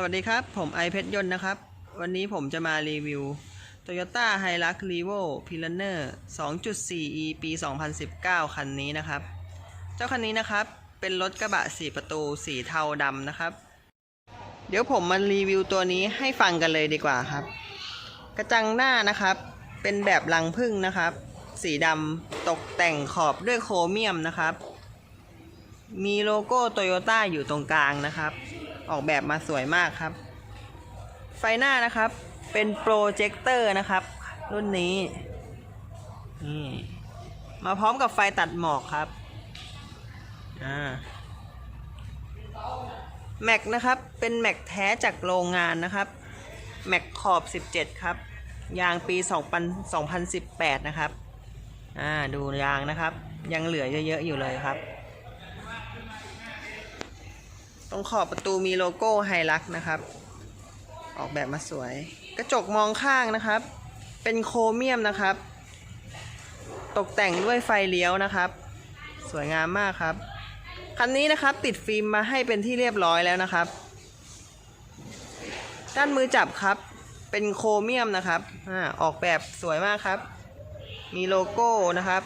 สวัสดีครับ ผมไอเพชรยนต์นะครับ วันนี้ผมจะมารีวิว Toyota Hilux Revo p i l a n e r 2.4e ปี 2019 คันนี้นะครับ เจ้าคันนี้นะครับ เป็นรถกระบะ 4 ประตู สีเทาดำนะครับ เดี๋ยวผมมารีวิวตัวนี้ให้ฟังกันเลยดีกว่าครับ กระจังหน้านะครับ เป็นแบบรังพึ่งนะครับ สีดำตกแต่งขอบด้วยโครเมียมนะครับ มีโลโก้โตโยต้าอยู่ตรงกลางนะครับ ออกแบบมาสวยมากครับ ไฟหน้านะครับเป็นโปรเจคเตอร์นะครับ รุ่นนี้นี่มาพร้อมกับไฟตัดหมอกครับอ่าแม็กนะครับ เป็นแม็กแท้จากโรงงานนะครับ แม็กขอบ 17 ครับ ยางปี 2000 2018 นะครับ อ่า ดูยางนะครับ ยังเหลือเยอะๆอยู่เลยครับ ตรงขอบประตูมีโลโก้ไฮลักนะครับ ออกแบบมาสวย กระจกมองข้างนะครับ เป็นโครเมียมนะครับ ตกแต่งด้วยไฟเลี้ยวนะครับ สวยงามมากครับ คันนี้นะครับติดฟิล์มมาให้เป็นที่เรียบร้อยแล้วนะครับ ด้านมือจับครับ เป็นโครเมียมนะครับอออกแบบสวยมากครับ มีโลโก้นะครับ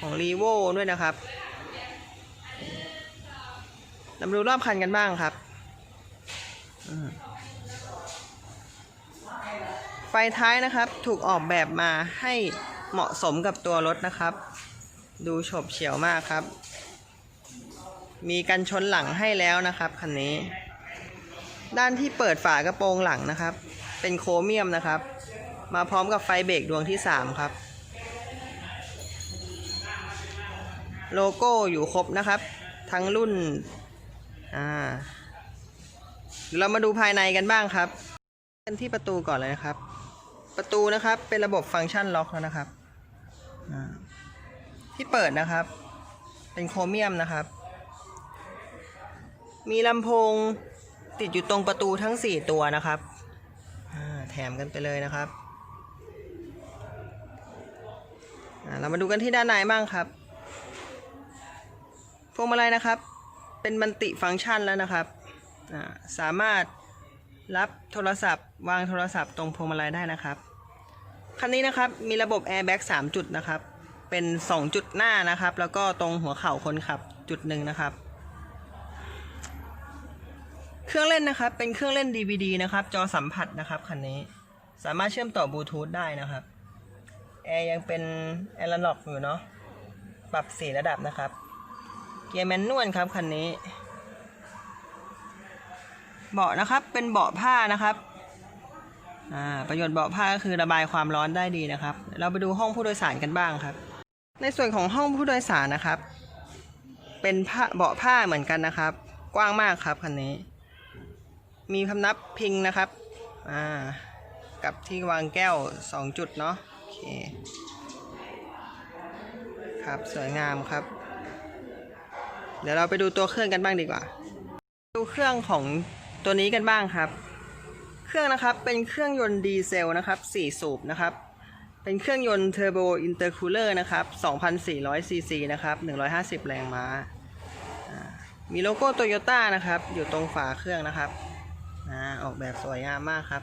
ของ r ีโวด้วยนะครับ เรามาดูรอบคันกันบ้างครับไฟท้ายนะครับ ถูกออกแบบมาให้เหมาะสมกับตัวรถนะครับ ดูโฉบเฉี่ยวมากครับ มีกันชนหลังให้แล้วนะครับคันนี้ ด้านที่เปิดฝากระโปรงหลังนะครับ เป็นโครเมียมนะครับ มาพร้อมกับไฟเบรกดวงที่ 3 ครับ โลโก้อยู่ครบนะครับ ทั้งรุ่น อ่าเดี๋ยวเรามาดูภายในกันบ้างครับกันที่ประตูก่อนเลยนะครับ ประตูนะครับเป็นระบบฟังก์ชันล็อกแล้วนะครับที่เปิดนะครับ เป็นโครเมียมนะครับ มีลำโพงติดอยู่ตรงประตูทั้ง 4 ตัวนะครับแถมกันไปเลยนะครับเรามาดูกันที่ด้านในบ้างครับพวงมาลัยนะครับ เป็นมันติฟังก์ชันแล้วนะครับ สามารถรับโทรศัพท์ วางโทรศัพท์ตรงพวงมาลัยได้นะครับ คันนี้นะครับมีระบบแอร์แบ็ก3จุดนะครับ เป็น 2 จุดหน้านะครับ แล้วก็ตรงหัวเข่าคนขับจุดหนึ่งนะครับ เครื่องเล่นนะครับ เป็นเครื่องเล่น DVD นะครับ จอสัมผัสนะครับคันนี้ สามารถเชื่อมต่อบลูทูธได้นะครับ แอร์ยังเป็นแอร์ล็อกอยู่เนาะ ปรับสีระดับนะครับ เกียร์แมนนวลครับคันนี้ เบาะนะครับเป็นเบาะผ้านะครับอ่าประโยชน์เบาะผ้าก็คือระบายความร้อนได้ดีนะครับ เราไปดูห้องผู้โดยสารกันบ้างครับ ในส่วนของห้องผู้โดยสารนะครับ เป็นผ้าเบาะผ้าเหมือนกันนะครับ กว้างมากครับคันนี้ มีพำนับพิงนะครับอ่ากับที่วางแก้ว 2 จุดเนาะโอเคครับสวยงามครับ เดี๋ยวเราไปดูตัวเครื่องกันบ้างดีกว่า ดูเครื่องของตัวนี้กันบ้างครับ เครื่องนะครับเป็นเครื่องยนต์ดีเซลนะครับ4สูบนะครับ เป็นเครื่องยนต์เทอร์โบอินเตอร์คูลเลอร์นะครับ2,400ซีซีนะครับ150 แรงม้าอ่ามีโลโก้โตโยต้านะครับ อยู่ตรงฝาเครื่องนะครับออกแบบสวยงามมากครับ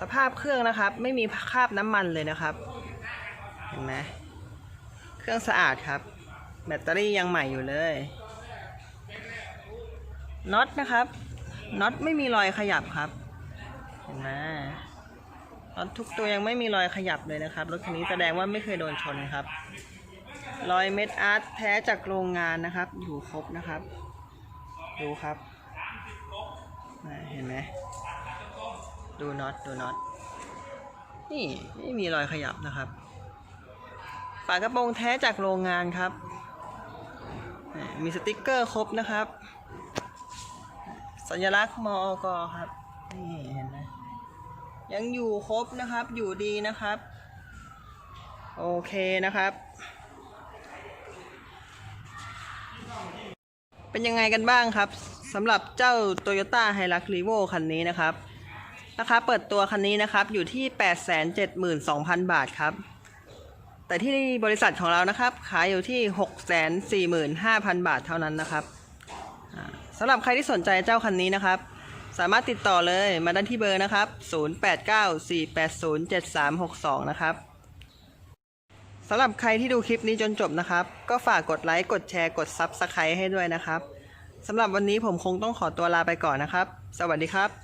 สภาพเครื่องนะครับ ไม่มีคราบน้ำมันเลยนะครับ เห็นไหมเครื่องสะอาดครับ แบตเตอรี่ยังใหม่อยู่เลยน็อตนะครับน็อตไม่มีรอยขยับครับ เห็นไหมน็อตทุกตัวยังไม่มีรอยขยับเลยนะครับรถคันนี้แสดงว่าไม่เคยโดนชนครับรอยเม็ดอาร์ตแท้จากโรงงานนะครับ อยู่ครบนะครับ ดูครับเห็นไหมดูน็อตดูน็อตนี่ไม่มีรอยขยับนะครับฝากระโปรงแท้จากโรงงานครับ มีสติกเกอร์ครบนะครับ สัญลักษณ์มอกครับ นี่เห็นไหมยังอยู่ครบนะครับ อยู่ดีนะครับ โอเคนะครับ เป็นยังไงกันบ้างครับสำหรับเจ้า Toyota Hilux Revo คันนี้นะครับราคาเปิดตัวคันนี้นะครับอยู่ที่ 872,000 บาทครับ แต่ที่บริษัทของเรานะครับ ขายอยู่ที่ 645,000 บาทเท่านั้นนะครับสำหรับใครที่สนใจเจ้าคันนี้นะครับ สามารถติดต่อเลยมาได้ที่เบอร์นะครับ 0894807362 นะครับสำหรับใครที่ดูคลิปนี้จนจบนะครับ ก็ฝากกดไลค์กดแชร์กด Subscribe ให้ด้วยนะครับสำหรับวันนี้ผมคงต้องขอตัวลาไปก่อนนะครับ สวัสดีครับ